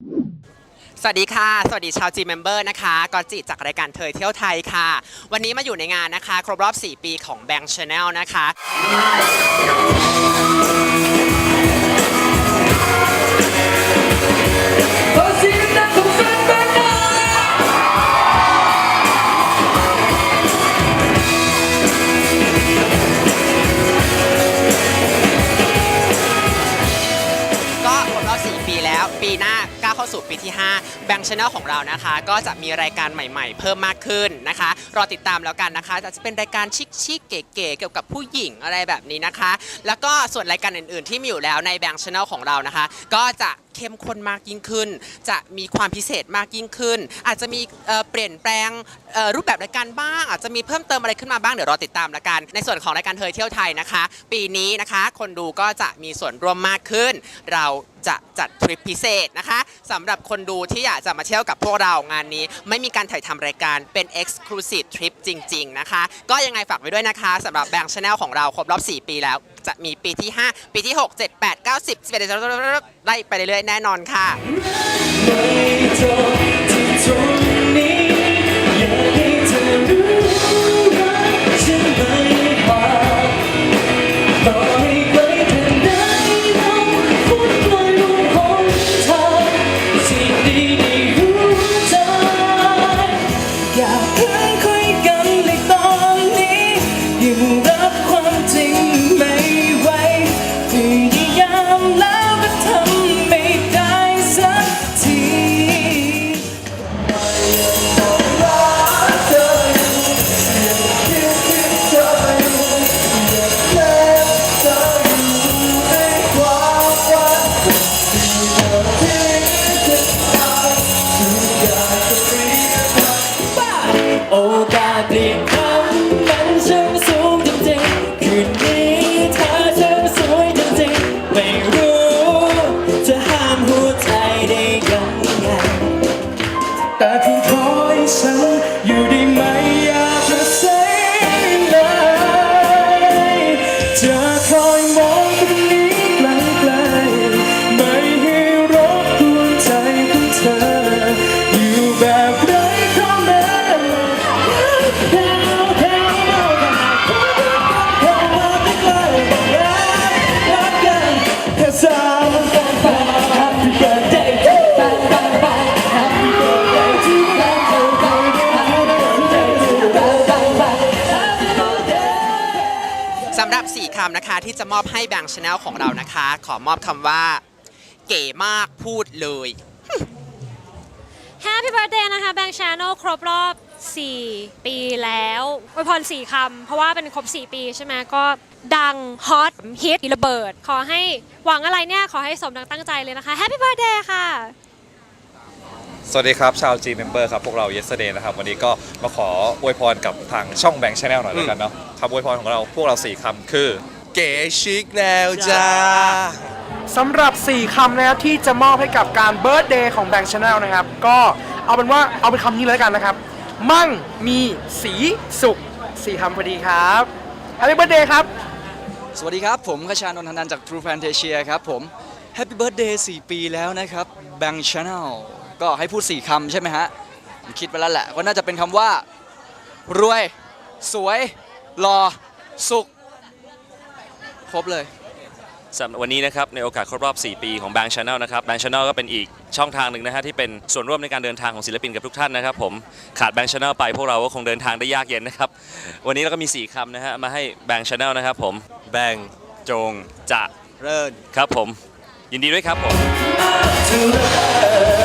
สวัสดีค่ะ สวัสดีชาว G Member นะคะกอจิจากรายการเทยเที่ยวไทยค่ะ วันนี้มาอยู่ในงานนะคะ ครบรอบ 4 ปีของ Bank Channel นะคะของดังของแนแนหน่อยก็ครบรอบ 4 ปีแล้วปีหน้า ก้าวเข้าสู่ปีที่5แบงค์ชาแนลของเรานะคะ ก็จะมีรายการใหม่ๆ เพิ่มมากขึ้นนะคะ รอติดตามแล้วกันนะคะจะเป็นรายการชิคๆเก๋ๆเกี่ยวกับผู้หญิงอะไรแบบนี้นะคะ แล้วก็ส่วนรายการอื่นๆ ที่มีอยู่แล้วในแบงค์ชาแนลของเรานะคะ ก็จะ เข้มข้นมากยิ่งขึ้น จะมีความพิเศษมากยิ่งขึ้น อาจจะมีเปลี่ยนแปลงรูปแบบรายการบ้าง อาจจะมีเพิ่มเติมอะไรขึ้นมาบ้างเดี๋ยวรอติดตามล้วกัน ในส่วนของรายการเทยเที่ยวไทยนะคะ ปีนี้นะคะคนดูก็จะมีส่วนร่วมมากขึ้น เราจะจัดทริปพิเศษนะคะสำหรับคนดูที่อยากจะมาเที่ยวกับพวกเรางานนี้ ไม่มีการถ่ายทำรายการเป็น Exclusive Trip จริง ๆ นะคะ ก็ยังไงฝากไว้ด้วยนะคะสำหรับแบงค์ชาแนลของเราครบรอบ 4 ปีแล้ว จะมีปีที่ 5 ปีที่ 6 7 8 9 10 11ไล่ไปเรื่อยๆแน่นอนค่ะ ยายา คำนะคะ ที่จะมอบให้แบงค์ชาแนลของเรานะคะ ขอมอบคำว่า เก๋มากพูดเลย Happy Birthday นะคะ แบงค์ช n น e l ครบรอบ 4 ปีแล้วอวยพร4คำ เพราะว่าเป็นครบ 4 ปีใช่ไหมก็ดัง ฮอต ฮิตระเบิด ขอให้หวังอะไรเนี่ย ขอให้สมดังตั้งใจเลยนะคะ Happy Birthday ค่ะ สวัสดีครับ ชาว G Member ครับ พวกเรา Yesterday นะครับ วันนี้ก็มาขออวยพรกับทางช่องแบงค์ชาแนลหน่อยแล้วกันเนาะคำอวยพรของเราพวกเรา 4คำคือ เก๋ชิคแนวจ้า สำหรับ 4คำนะครับที่จะมอบให้กับการเบิร์ d เดย์ของแบงค์ชาแนลนะครับ ก็เอาเป็นว่าเอาเป็นคำนี้เลยแล้วกันนะครับ มั่งมีสีสุข4คำพอดีครับ Happy Birthday ครับ สวัสดีครับ ผมขชานนท์ธนันท์จาก True Fantasia ครับผม Happy Birthday 4 ปีแล้วนะครับ Bang Channel ก็ให้พูด 4คำใช่ไหมฮะผมคิดไปแล้วแหละก็น่าจะเป็นคำว่า รวย สวยหล่อสุข ครบเลยสำหรับวันนี้นะครับในโอกาสครบรอบ 4 ปีของ Bang Channel นะครับ Bang Channel ก็เป็นอีกช่องทางหนึ่งนะฮะที่เป็นส่วนร่วมในการเดินทางของศิลปินกับทุกท่านนะครับผมขาด Bang Channel ไปพวกเราก็คงเดินทางได้ยากเย็นนะครับ วันนี้เราก็มี 4คำนะฮะมาให้ Bang Channel นะครับผมแบงจงจะเริญครับผม ยินดีด้วยครับผม to love